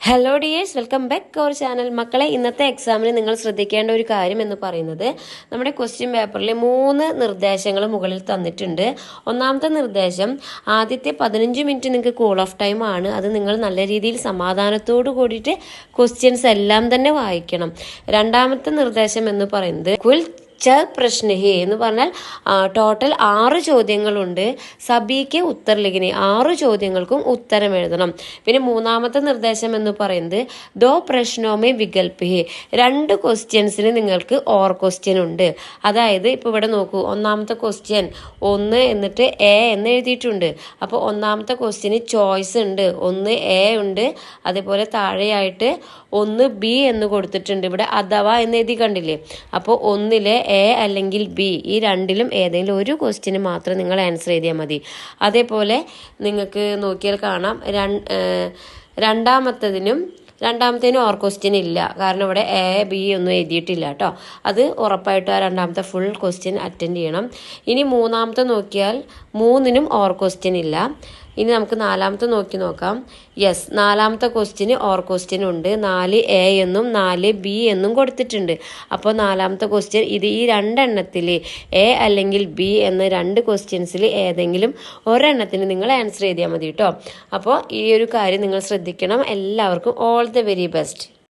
Hello dears welcome back our channel മക്കളെ ഇന്നത്തെ എക്സാമിന് നിങ്ങൾ ശ്രദ്ധിക്കേണ്ട ഒരു കാര്യം എന്ന് പറയുന്നത് നമ്മുടെ ക്വസ്റ്റ്യൻ പേപ്പറിൽ മൂന്ന് നിർദ്ദേശങ്ങൾ മുകളിൽ തന്നിട്ടുണ്ട്. ഒന്നാമത്തെ നിർദ്ദേശം ആദ്യത്തെ പതിനഞ്ച് മിനിറ്റ് നിങ്ങൾക്ക് കൂൾ ഓഫ് ടൈം ആണ്. അത് നിങ്ങൾ നല്ല രീതിയിൽ സമാധാനത്തോടു കൂടിയിട്ട് ക്വസ്റ്റ്യൻസ് എല്ലാം തന്നെ വായിക്കണം. രണ്ടാമത്തെ നിർദ്ദേശം എന്ന് പറയുന്നത് കുൽ ച പ്രശ്നഹി എന്ന് പറഞ്ഞാൽ ടോട്ടൽ ആറ് ചോദ്യങ്ങളുണ്ട്. സബിക്ക് ഉത്തർലിഖിനി ആറ് ചോദ്യങ്ങൾക്കും ഉത്തരം എഴുതണം. പിന്നെ മൂന്നാമത്തെ നിർദ്ദേശം എന്ന് പറയുന്നത് ദോ പ്രശ്നോമേ വികൽപ്പിഹി രണ്ട് ക്വസ്റ്റ്യൻസിന് നിങ്ങൾക്ക് ഓർ ക്വസ്റ്റ്യൻ ഉണ്ട്. അതായത് ഇപ്പോൾ ഇവിടെ നോക്കൂ. ഒന്നാമത്തെ ക്വസ്റ്റ്യൻ ഒന്ന് എന്നിട്ട് എ എന്ന് എഴുതിയിട്ടുണ്ട്. അപ്പോൾ ഒന്നാമത്തെ ക്വസ്റ്റ്യന് ചോയ്സ് ഉണ്ട്. ഒന്ന് എ ഉണ്ട്. അതേപോലെ താഴെയായിട്ട് ഒന്ന് ബി എന്ന് കൊടുത്തിട്ടുണ്ട്. ഇവിടെ അഥവാ എന്ന് എഴുതി കണ്ടില്ലേ? അപ്പോൾ ഒന്നിലെ എ അല്ലെങ്കിൽ ബി ഈ രണ്ടിലും ഏതെങ്കിലും ഒരു ക്വസ്റ്റ്യന് മാത്രം നിങ്ങൾ ആൻസർ ചെയ്താൽ മതി. അതേപോലെ നിങ്ങൾക്ക് നോക്കിയാൽ കാണാം രണ്ടാമത്തതിനും രണ്ടാമത്തേനും ഓർ ക്വസ്റ്റ്യൻ ഇല്ല. കാരണം ഇവിടെ എ ബി ഒന്നും എഴുതിയിട്ടില്ല കേട്ടോ. അത് ഉറപ്പായിട്ടും ആ രണ്ടാമത്തെ ഫുൾ ക്വസ്റ്റ്യൻ അറ്റൻഡ് ചെയ്യണം. ഇനി മൂന്നാമത്തെ നോക്കിയാൽ മൂന്നിനും ഓർ ക്വസ്റ്റ്യൻ ഇല്ല. ഇനി നമുക്ക് നാലാമത്തെ നോക്കി നോക്കാം. യെസ് നാലാമത്തെ ക്വസ്റ്റ്യന് ഓർ ക്വസ്റ്റ്യൻ ഉണ്ട്. നാല് എ എന്നും നാല് ബി എന്നും കൊടുത്തിട്ടുണ്ട്. അപ്പോൾ നാലാമത്തെ ക്വസ്റ്റ്യൻ ഇത് ഈ രണ്ടെണ്ണത്തിൽ എ അല്ലെങ്കിൽ ബി എന്ന രണ്ട് ക്വസ്റ്റ്യൻസിൽ ഏതെങ്കിലും ഒരെണ്ണത്തിന് നിങ്ങൾ ആൻസർ ചെയ്താൽ മതി കേട്ടോ. അപ്പോൾ ഈ ഒരു കാര്യം നിങ്ങൾ ശ്രദ്ധിക്കണം. എല്ലാവർക്കും ഓൾ ദ വെരി ബെസ്റ്റ്